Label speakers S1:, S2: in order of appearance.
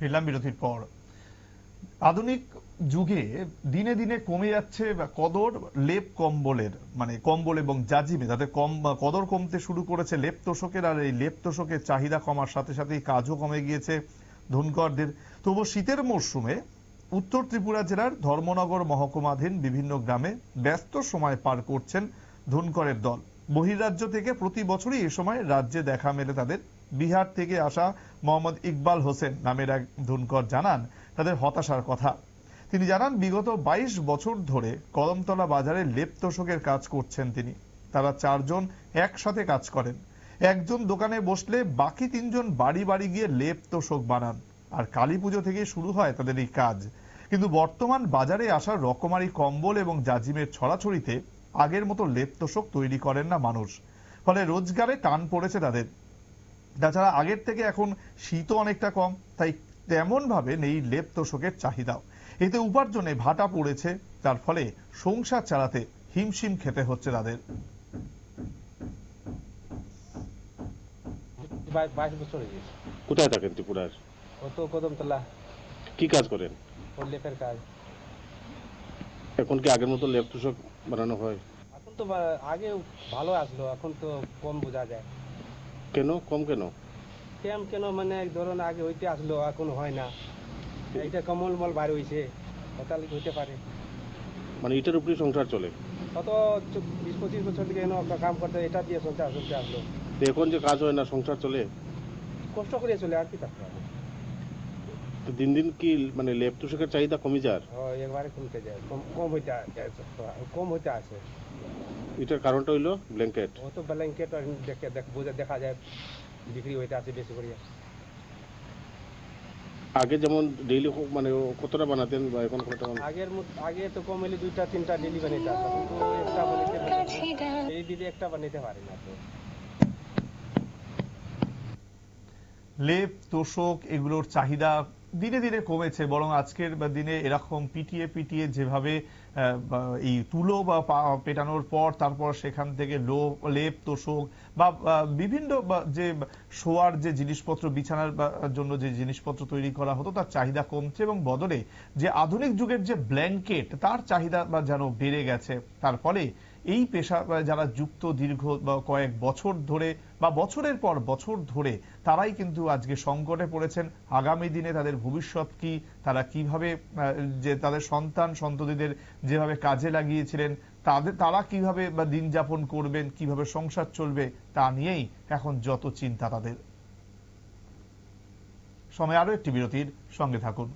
S1: ফিরলাম বিরতির পর। আধুনিক যুগে দিনে দিনে কমে যাচ্ছে কদর লেপ কম্বলের মানে কম্বল এবং জাজিমে তাতে কম, কদর কমতে শুরু করেছে লেপ তোষকের, আর এই লেপ তোষকের চাহিদা কমার সাথে সাথে কাজও কমে গিয়েছে ধনকরদের তবু শীতের মরশুমে উত্তর ত্রিপুরা জেলার ধর্মনগর মহকুমাধীন বিভিন্ন গ্রামে ব্যস্ত সময় পার করছেন ধনকরের দল। বহির্রাজ্য থেকে প্রতি বছরই এ সময় রাজ্যে দেখা মেলে তাদের বিহার থেকে আসা মোহাম্মদ ইকবাল হোসেন নামের এক ধুনকর জানান তাদের হতাশার কথা। তিনি জানান, বিগত ২২ বছর ধরে কদমতলা বাজারে লেপ কাজ করছেন তিনি। তারা চারজন একসাথে কাজ করেন। একজন দোকানে বসলে বাকি তিনজন বাড়ি বাড়ি গিয়ে লেপ বানান। আর কালী পুজো থেকে শুরু হয় তাদের এই কাজ। কিন্তু বর্তমান বাজারে আসা রকমারি কম্বল এবং জাজিমের ছড়াছড়িতে আগের মতো লেপ তৈরি করেন না মানুষ। ফলে রোজগারে টান পড়েছে তাদের। তাছাড়া আগের থেকে এখন শীতও অনেকটা কম তাই তেমন ভাবে নেই লেপ তোষকের চাহিদাও। এতে উপার্জনে ভাটা পড়েছে তার ফলে সংসার চালাতে হিমশিম খেতে হচ্ছে তাদের।
S2: বাইশ বছর হয়ে গেছে।
S3: কোথায় থাকেন ত্রিপুরার?
S2: ও তো কদমতলা।
S3: কি কাজ করেন?
S2: ওর লেপের কাজ।
S3: এখন কি আগের মতো লেপ তুষক বানানো হয়?
S2: এখন তো আগে ভালো আসলো এখন তো কম বোঝা যায়।
S3: কেন? কম কেন?
S2: কেম কেন মানে ধরুন আগে হইতে আসলো এখন হয় না। এইটা কমল মল বার হয়েছে তাহলে হইতে পারে।
S3: মানে এটার উপরেই সংসার চলে।
S2: কত বিশ পঁচিশ বছর থেকে কাম করতে এটা দিয়ে চলতে চলতে আসলো।
S3: তো এখন যে কাজ হয় না সংসার চলে?
S2: কষ্ট করে চলে আর কি থাকতে হবে?
S3: তো দিন দিন কি মানে লেপ তুষকের চাহিদা কমে
S2: যায়? একবারে কমতে যায় কম কম হইতে যায়, কম হইতে আছে
S3: এটার কারণটা হইল ব্ল্যাঙ্কেট
S2: ও তো ব্ল্যাঙ্কেট আর দেখে দেখ- বোঝা দেখা যায় বিক্রি হইতে আছে বেশি করে
S3: আগে যেমন ডেইলি মানে কতটা বানাতেন বা এখন কতটা বানান?
S2: আগের মত- আগে তো কম হলে দুইটা তিনটা ডেলি বানাইতে আসতো কিন্তু একটা বানাইতে পারি এই দিদি একটা বানাইতে পারি না তো।
S1: লেপ তোষক এগুলোর চাহিদা দিনে দিনে কমেছে, বরং আজকের দিনে এরকম পিটিয়ে পিটিয়ে যেভাবে এই তুলো বা পেটানোর পর তারপর সেখান থেকে লো, লেপ, তোষক বা বিভিন্ন যে শোয়ার যে জিনিসপত্র, বিছানার জন্য যে জিনিসপত্র তৈরি করা হতো তার চাহিদা কমছে এবং বদলে যে আধুনিক যুগের যে ব্ল্যাঙ্কেট, তার চাহিদা যেন বেড়ে গেছে। তার ফলে এই পেশা যারা যুক্ত দীর্ঘ কয়েক বছর ধরে, বা বছরের পর বছর ধরে, তারাই কিন্তু আজকে সংকটে পড়েছেন। আগামী দিনে তাদের ভবিষ্যৎ কি, তারা কীভাবে যে তাদের সন্তান, সন্ততিদের যেভাবে কাজে লাগিয়েছিলেন, তাদের, তারা কীভাবে, বা দিন যাপন করবেন, কীভাবে সংসার চলবে, তা নিয়েই এখন যত চিন্তা তাদের। সময় আরও একটি বিরতির সঙ্গে থাকুন।